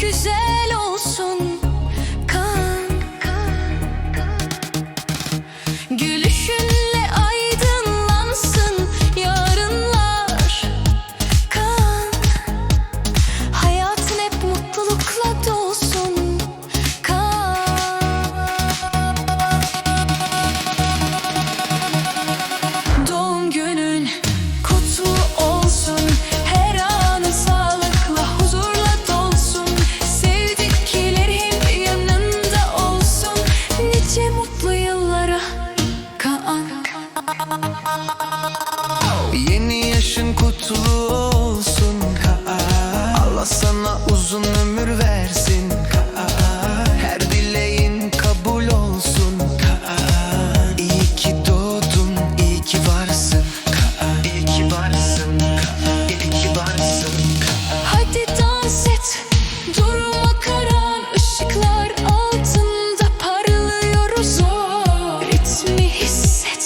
güzel olsun. Altında parlıyoruz. O ritmi hisset.